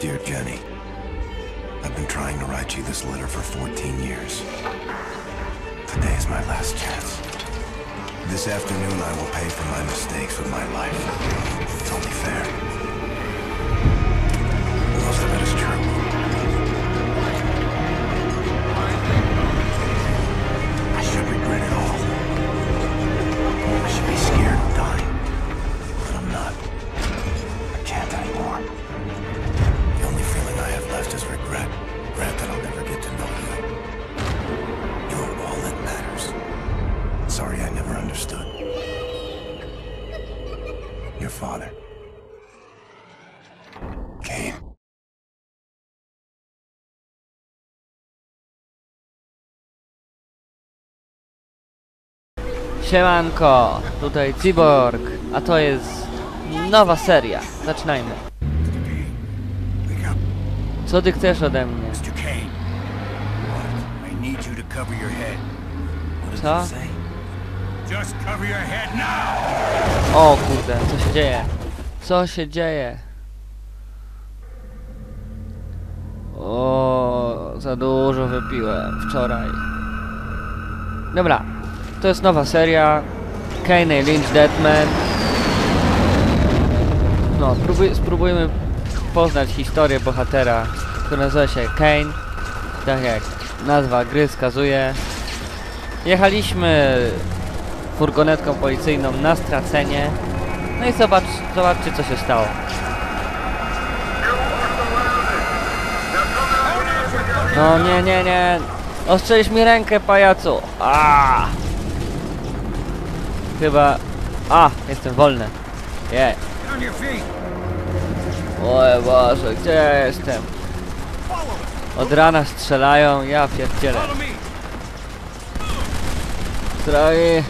Dear Jenny, I've been trying to write you this letter for 14 years. Today is my last chance. This afternoon I will pay for my mistakes with my life. It's only fair. Siemanko, tutaj Cyborg, a to jest nowa seria. Zaczynajmy. Co ty chcesz ode mnie? Co? O kurde, co się dzieje? Co się dzieje? O, za dużo wypiłem wczoraj. Dobra, to jest nowa seria. Kane Lynch Deadman. No, spróbuj, spróbujmy poznać historię bohatera, który nazywa się Kane. Tak jak nazwa gry wskazuje. Jechaliśmy furgonetką policyjną na stracenie. No i zobacz, zobaczcie co się stało. No nie, nie, nie. Ostrzelisz mi rękę, pajacu. A. Chyba... A, jestem wolny. Je. On your feet! Oj Boże, gdzie ja jestem? Od rana strzelają, ja pierdzielę. Drogi,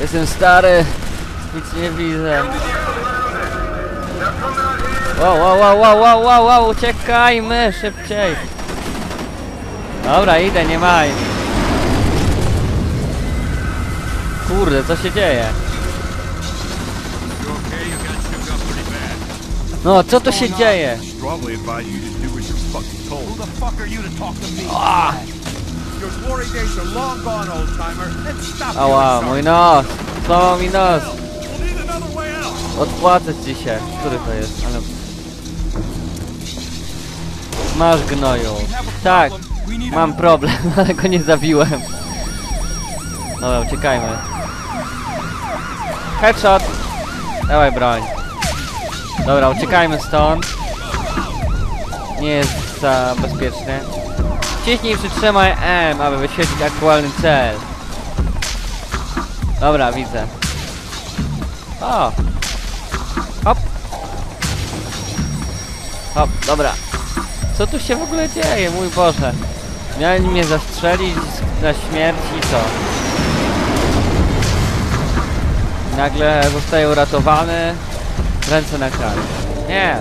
jestem stary, nic nie widzę. Wow, wow, wow, wow, wow, wow, wow, uciekajmy szybciej. Dobra, idę, nie maj. Kurde, co się dzieje? No, co tu się dzieje? Ah, ała, mój nos. Złamał mi nos. Odpłacę ci się. Który to jest? Ale... Masz gnoju. Tak, mam problem, ale go nie zabiłem. Dobra, uciekajmy. Headshot! Dawaj broń. Dobra, uciekajmy stąd. Nie jest za bezpiecznie. Wciśnij i przytrzymaj M, aby wyświetlić aktualny cel. Dobra, widzę. O! Hop! Hop, dobra. Co tu się w ogóle dzieje, mój Boże? Miałem mnie zastrzelić na śmierć i co? Nagle zostaje uratowany. Ręce na kark. Nie!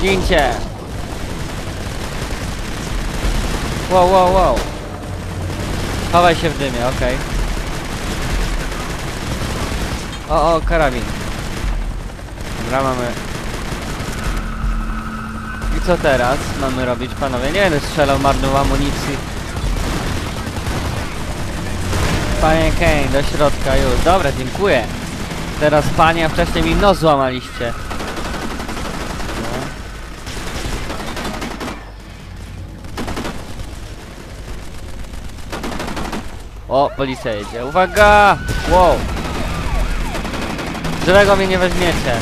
Gincie! Wow, wow, wow. Chowaj się w dymie, okej. O, o, karabin. Dobra, mamy... I co teraz mamy robić, panowie? Nie będę strzelał marną amunicji. Panie Kane, do środka już. Dobra, dziękuję. Teraz panie, a wcześniej mi nos złamaliście. No. O, policja jedzie. Uwaga! Wow! Żywego mnie nie weźmiecie.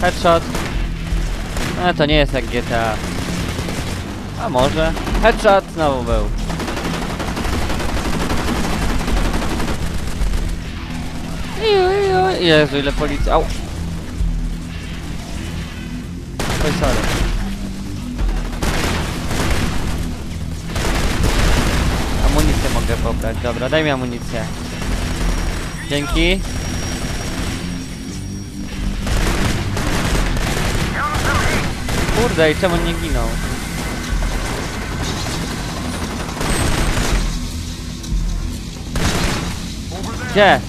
Headshot. No to nie jest jak GTA. A może? Headshot znowu był. Jezu, ile policji. Au. Oj. Amunicję mogę pobrać. Dobra, daj mi amunicję. Dzięki. Kurde, i czemu nie ginął? Gdzie?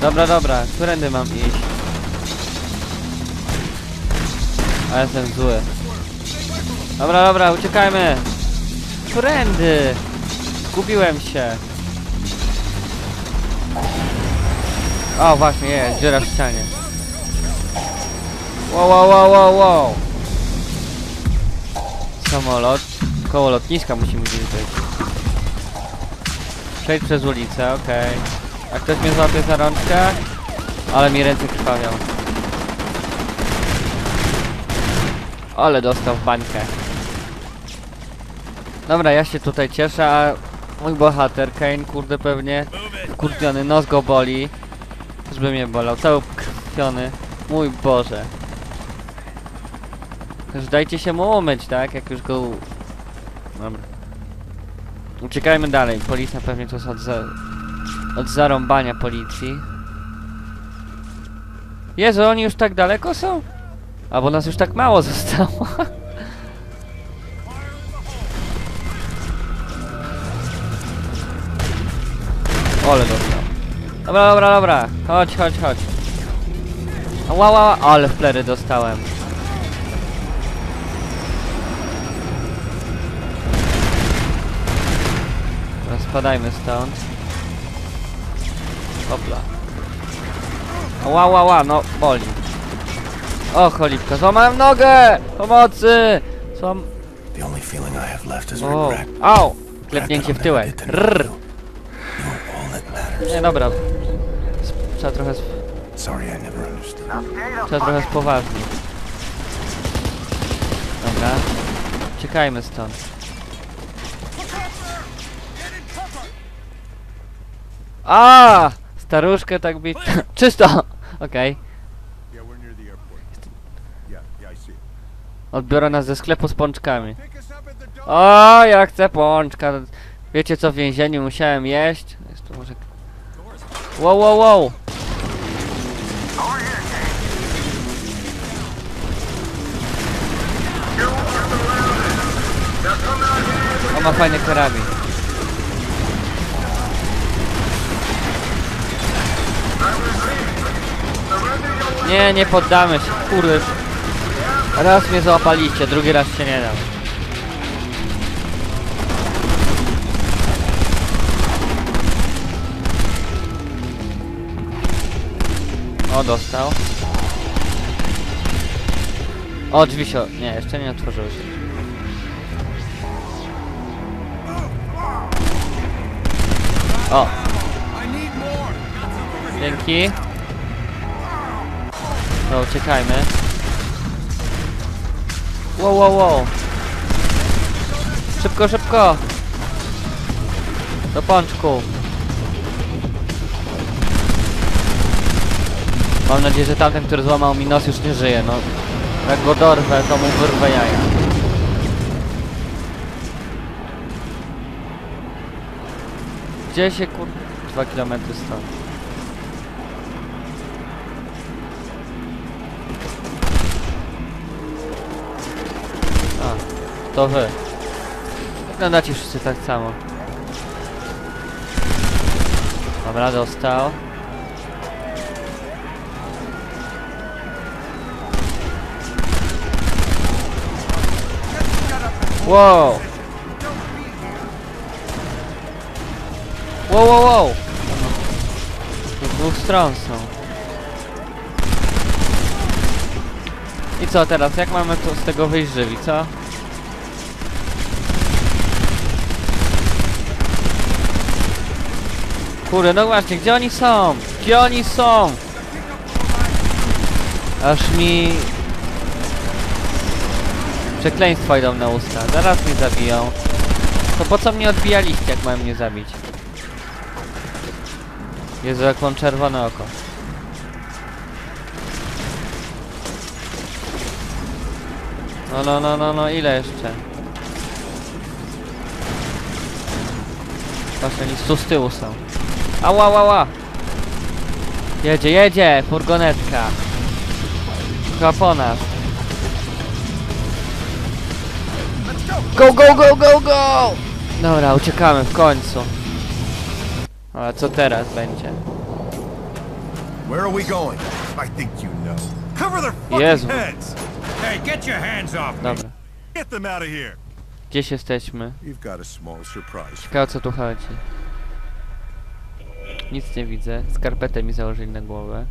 Dobra, dobra, którędy mam iść? A jestem zły. Dobra, dobra, uciekajmy! Którędy? Zgubiłem się. O, właśnie, jest, dziura w ścianie. Wow, wow, wow, wow, wow. Samolot. Koło lotniska musimy gdzieś być. Przejdź przez ulicę, okej. A ktoś mnie złapie za rączkę? Ale mi ręce krwawią. Ale dostał bańkę. Dobra, ja się tutaj cieszę, a mój bohater, Kane, kurde pewnie wkurwiony, nos go boli. Żeby mnie bolał, cały krwiony. Mój Boże. Już dajcie się mu umyć, tak? Jak już go... Dobra. Uciekajmy dalej. Policja pewnie jest od, za... od zarąbania policji. Jezu, oni już tak daleko są? Albo nas już tak mało zostało. Ole dostał. Dobra, dobra, dobra. Chodź, chodź, chodź. Ła, ła. Ale w plery dostałem. Teraz spadajmy stąd. Hopla. Ła, ła, ła, no boli. O, cholipka, złamałem nogę! Pomocy! Złam... O, au! Klepnięcie w tyłek. Rrr. Nie, dobra. Trzeba trochę, sp- trzeba trochę spoważnić. Dobra. Uciekajmy stąd. A! Staruszkę tak bić. Czysto! Okej. Odbiorę nas ze sklepu z pączkami. O, ja chcę pączka. Wiecie co w więzieniu musiałem jeść? Jest tu może... Wow, wow, wow! O, ma fajny karabin. Nie, nie poddamy się, kurde. Raz mnie załapaliście, drugi raz się nie dam. O, dostał. O, drzwi się... Nie, jeszcze nie otworzyły się. O, dzięki. No, uciekajmy. Wow, wow, wow. Szybko, szybko. Do pączku. Mam nadzieję, że tamten, który złamał mi nos już nie żyje, no. Jak go dorwę, to mu wyrwę jaja. Gdzie się kur... Dwa kilometry stąd. To wy. Wyglądacie wszyscy tak samo. Dobra, dostał. Wow! Wow, wow, wow! Z dwóch stron są. I co teraz? Jak mamy to z tego wyjść żywi, co? Kurde, no właśnie, gdzie oni są? Gdzie oni są? Aż mi... Przekleństwa idą na usta. Zaraz mnie zabiją. To po co mnie odbijaliście, jak mają mnie zabić? Jezu, jak mam czerwone oko. No, no, no, no, no, ile jeszcze? Patrz, oni z tyłu są. Ała, ała, ała! Jedzie, jedzie! Furgonetka! Chyba po nas. Go, go, go, go, go! Dobra, uciekamy w końcu. Ale co teraz będzie? Where are we going? I think you know. Cover their fucking Jezu. heads! Hey, get your hands off me! Dobra. Get them out of here! Gdzieś jesteśmy? You've got a small surprise. Ciekawe o co tu chodzi. Nic nie widzę. Skarpetę mi założyli na głowę.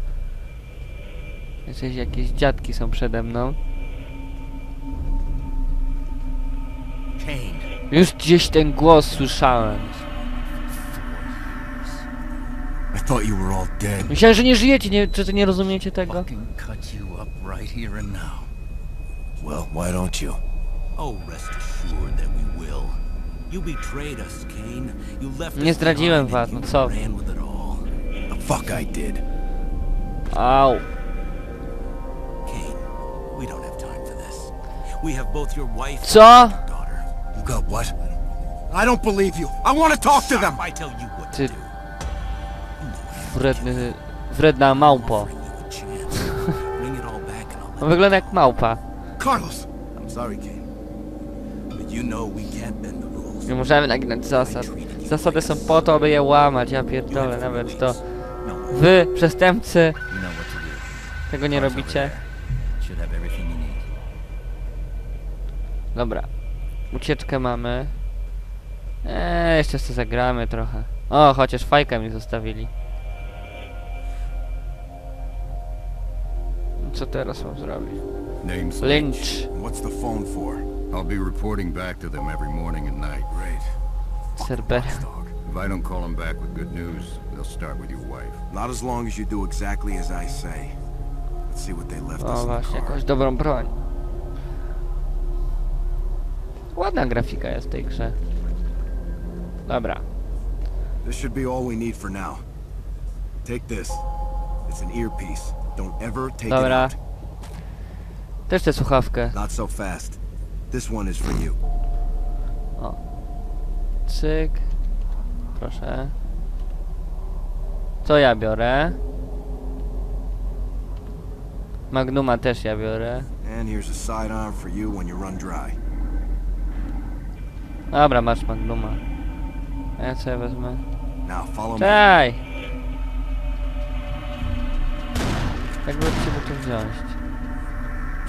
Jakieś, jakieś dziadki są przede mną. Już gdzieś ten głos słyszałem. Myślałem, że nie żyjecie, nie, czy ty nie rozumiecie tego? Well, why don't you? Oh, rest assured that we will. You betrayed us, Kane. You left Nie us zdradziłem was, no co? Fuck I did. Au. Kane, we don't have time for this. We have both your wife Co? and your daughter. You got what? I don't believe you. I want to talk to them. I tell you what to do. wredny, wredna małpo. Offering you a chance. Bring it all back and I'll let On wygląda jak małpa. Carlos. I'm sorry, Kane. But you know we can't bend the rules. Nie możemy naginać zasad. Zasady są po to, aby je łamać. Ja pierdolę, nawet to wy, przestępcy, tego nie robicie. Dobra. Ucieczkę mamy. Eee, jeszcze sobie zagramy trochę. O, chociaż fajkę mi zostawili. Co teraz mam zrobić? Name's Lynch. What's the phone for? I'll be reporting back to them every morning and night. Great. Dog. If I don't call them back with good news, they'll start with your wife. Not as long as you do exactly as I say. Let's see what they left us O, in the właśnie, car. jakąś dobrą broń. Ładna grafika jest w tej grze. Dobra. This should be all we need for now. Take this. It's an earpiece. Don't ever take Dobra. it out. Też tę słuchawkę. Not so fast. This one is for you. Cyk. Proszę. Co ja biorę? Magnuma też ja biorę. Dobra, masz Magnuma. A ja ja wezmę? Now follow me. Czekaj! Jak by ciebie tu wziąć?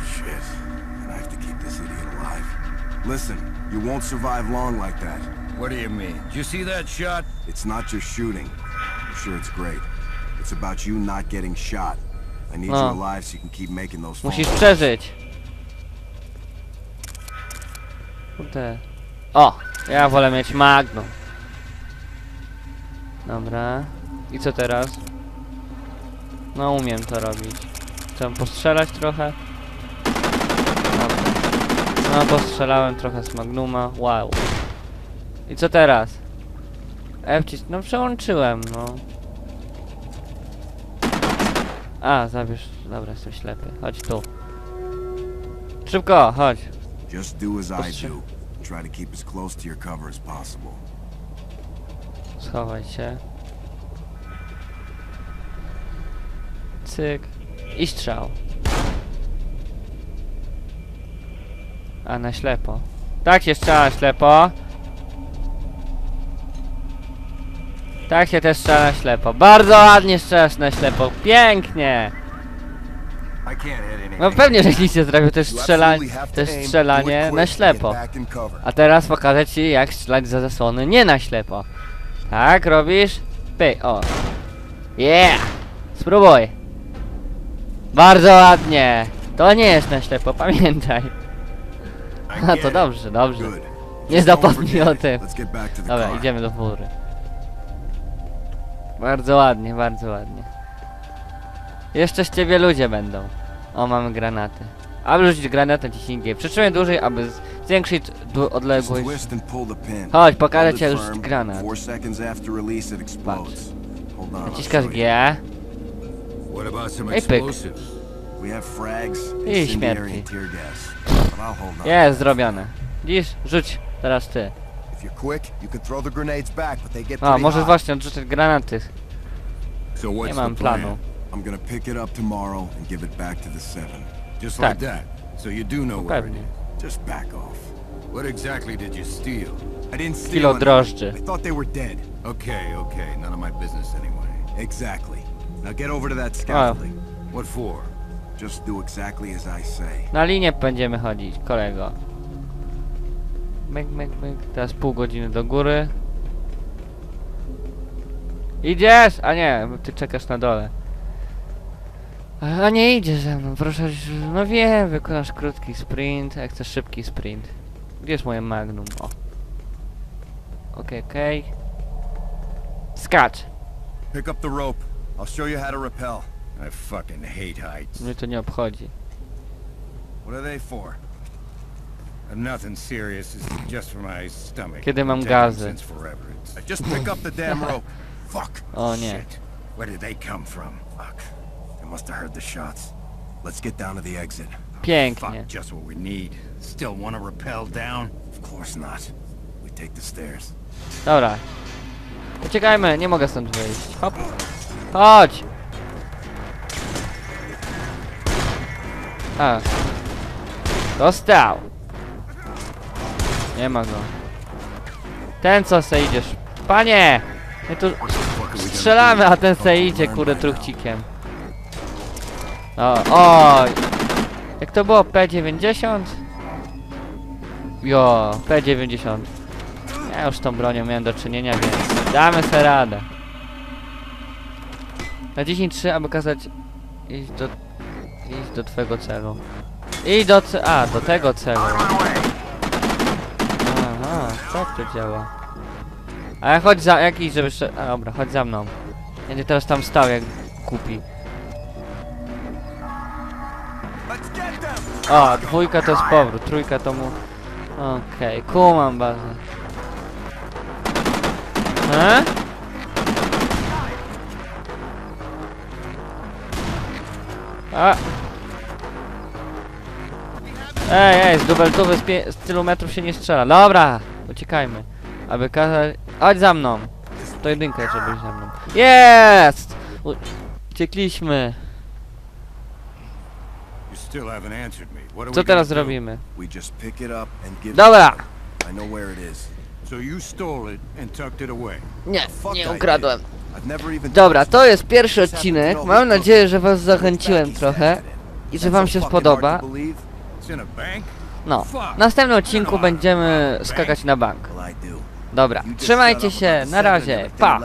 Shit. I have to keep this idiot alive. Listen, you won't survive long like that. What do you mean? Did you see that shot? It's not just shooting. I'm sure it's great. It's about you not getting shot. I need No. you alive so you can keep making those phone Musisz przeżyć! Kurde. O! Ja wolę mieć Magnum. Dobra. I co teraz? No umiem to robić. Chcę postrzelać trochę? Dobra. No postrzelałem trochę z Magnuma. Wow. I co teraz? F wcis- No przełączyłem, no. A, zabierz. Dobra, jestem ślepy. Chodź tu. Szybko, chodź. Just do as I do. Try to keep as close to your cover as possible. Schowaj się. Cyk. I strzał. A na ślepo. Tak się strzela ślepo. Tak się też strzela na ślepo. Bardzo ładnie strzelasz na ślepo. Pięknie. No pewnie, że nic nie zrobił. You strzela... do strzelanie na ślepo. A teraz pokażę ci jak strzelać za zasłony nie na ślepo. Tak, robisz? Py, o. Yeah! Spróbuj. Bardzo ładnie. To nie jest na ślepo, pamiętaj. Get to dobrze, dobrze. Nie zapomnij o tym. Dobra, idziemy do fury. Bardzo ładnie, bardzo ładnie. Jeszcze z ciebie ludzie będą. O, mamy granaty. Aby rzucić granatę ciśnieniem. Przytrzymaj dłużej, aby zwiększyć odległość. Chodź, pokażę ci firm. granat. I'll Naciskasz. G. Have frags, I śmierci. Jest zrobione. Dziś, rzuć teraz ty. If you're quick, you can throw the grenades back, but they get A, właśnie odrzucać granaty. So Nie what's mam the plan? planu. I'm gonna pick it up tomorrow and give it back to the Seven. Just Tak. like that. So you do know where it Pewnie. is. Just back off. What exactly did you steal? I didn't steal Kilo anything. drożdży. I thought they were dead. Okay, okay. None of my business anyway. Exactly. Now get over to that scaffolding. What for? Just do exactly as I say. Na linię będziemy chodzić, kolego. Myk, myk, myk. Teraz pół godziny do góry. Idziesz? A nie, ty czekasz na dole. A nie idziesz ze mną, proszę. No wiem, wykonasz krótki sprint, a chcesz szybki sprint. Gdzie jest moje magnum? O. Okej, okej. Skacz. Pick up the rope. I'll show you how to rappel. I fucking hate heights. Mnie to nie obchodzi. What are they for? Nothing serious. Is just for my stomach. Kiedy mam. It's... Just pick up the damn rope. Fuck. O nie. Where did they come from? Fuck. They must have heard the shots. Let's get down to the exit. Pięknie. Fuck, just what we need. Still want to rappel down? Of course not. We take the stairs. Dobra. Uciekajmy, nie mogę stąd wyjść. Hop. Chodź! A. Dostał! Nie ma go. Ten co se idziesz? Panie! My tu strzelamy, a ten se idzie, kurde, truchcikiem. O, o! Jak to było? P90? Jo, P90. Ja już tą bronią miałem do czynienia, więc damy sobie radę. Naciśnij 3, aby kazać iść do... iść do twojego celu. I do a, do tego celu. Tak to działa. Ale chodź za... jakiś, żeby... sze- A, dobra, chodź za mną. Będzie teraz tam stał, jak kupi. O, dwójka to jest powrót, trójka to mu... Okej, kumam bazę. E? A! Ej, ej, z dubeltówy z, z tylu metrów się nie strzela. Dobra, uciekajmy. Aby kazać... Chodź za mną. To jedynkę, żebyś za mną. Jest! Uciekliśmy. Co teraz zrobimy? Dobra! Nie, nie ukradłem. Dobra, to jest pierwszy odcinek. Mam nadzieję, że was zachęciłem trochę i że wam się spodoba. No, w następnym odcinku będziemy skakać na bank. Dobra, trzymajcie się, na razie, pa!